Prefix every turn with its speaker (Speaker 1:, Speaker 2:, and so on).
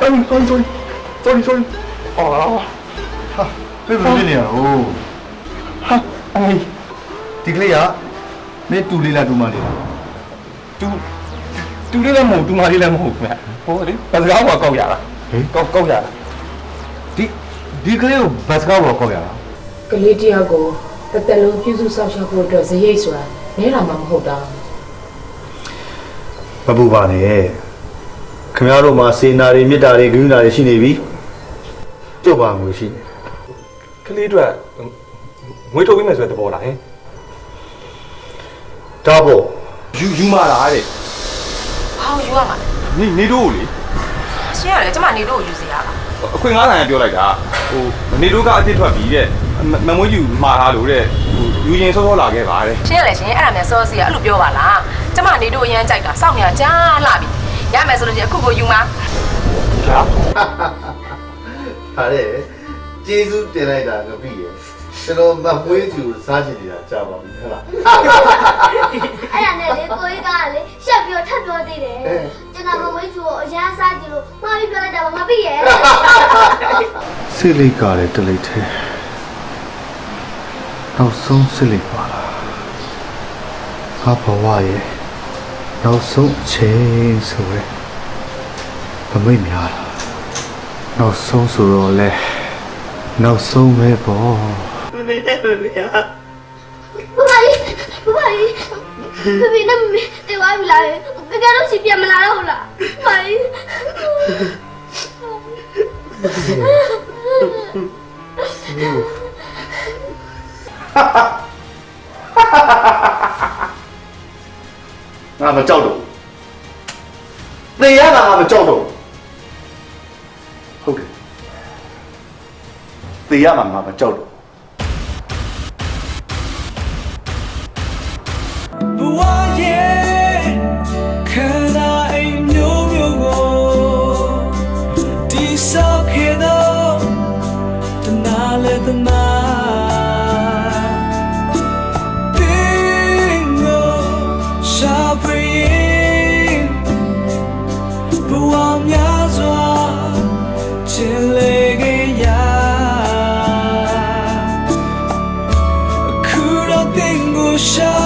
Speaker 1: sorry sorry sorry sorry အော်ဟာပြပြနေရဟိုဟာအေးဒီကလေးကမင်းတူလေးလားတူမလေးလား
Speaker 2: တူတူလေးလည်းမဟုတ်တူမလေးလည်းမဟုတ်ခင်ဗျဟိုလေဘတ်စကားဘောကောက်ရတာကောက်ကောက်ရတာ
Speaker 1: ဒီဒီကလေးကိုဘတ်စကားဘောကောက်ရတာ
Speaker 3: ကလေးတယောက်ကို တစ်သက်လုံးပြုစုစောင့်ရှောက်ဖို့အတွက်ဇရိတ်ဆိုတာနဲတာမှမဟုတ်တာ
Speaker 4: မပူပါနဲ့ခင်ဗျားတို့မှာစေနာတွေမေတ္တာတွေဂရုဏာတွေရှိနေပြီကြုတ်ပါငွေရှိနေ
Speaker 2: ကလေးအတွက်ငွေထုတ်ပေးမယ်ဆိုတဲ့သဘောလားဟင်
Speaker 4: ဒါပေါ့
Speaker 2: ယူယူမလားတဲ့
Speaker 5: ဘာလို့ယူရမှာလဲ
Speaker 2: နေနေတို့ကိုလေ
Speaker 5: ရှင်းရတယ်ကျမနေတော့ယူစီရတာ
Speaker 2: အခွင့်ငါးဆိုင်ကပြောလိုက်တာဟိုနေတို့ကအစ်စ်ထွက်ပြီတဲ့ မမမွေးယူမှာထားလို့တဲ့ဟိုယူရင်စောစောလာခဲ့ပါတဲ့
Speaker 5: ရှင်းရတယ်ရှင်အဲ့ဒါမျိုးစောစီကအဲ့လိုပြောပါလားကျမနေတော့အရန်ကြိုက်တာစောင့်နေရကြားလာပြီရမယ်ဆိုလို့ချင်းအခုကိုယူမှာ
Speaker 2: ဟာ
Speaker 4: ဟာတဲ့ကျေးဇူးတင်လိုက်တာငပိရယ်ကျွန်တော်မမွေးသူစားချင်နေတာကြာပါပြီဟုတ်လား
Speaker 6: အဲ့ဒါနဲ့လေကိုကြီးကလေရှက်ပြီးတော့ထပ်ပြောသေးတယ်ကျွန်တော်မမွေးချူကိုအရန်စားကြည့်လို့မှားပြီးပြောလိုက်တာပါငါပြီးရဲ့
Speaker 4: စိတ်လေးကလည်းတလိတ်သေး နောက်ဆုံးစိတ်လေးပါလားဟာဘဝရဲ့နောက်ဆုံးအချိန်ဆိုရဲမမိတ်များလားနောက်ဆုံးဆိုတော့လဲနောက်ဆုံးပဲပေါ့
Speaker 6: ဘဘကြီးဘဘကြီးဘဘနဲ့မမေတေဝါပြီလားကြကြတော့စီပြန်မလာတော့ဘူးလားဘဘကြီး
Speaker 4: ငါမကြောက်တော့ဘူးသေရတာငါမကြောက်တော့ဘူးဟုတ်တယ်သေရမှာငါမကြောက်တော့
Speaker 7: show.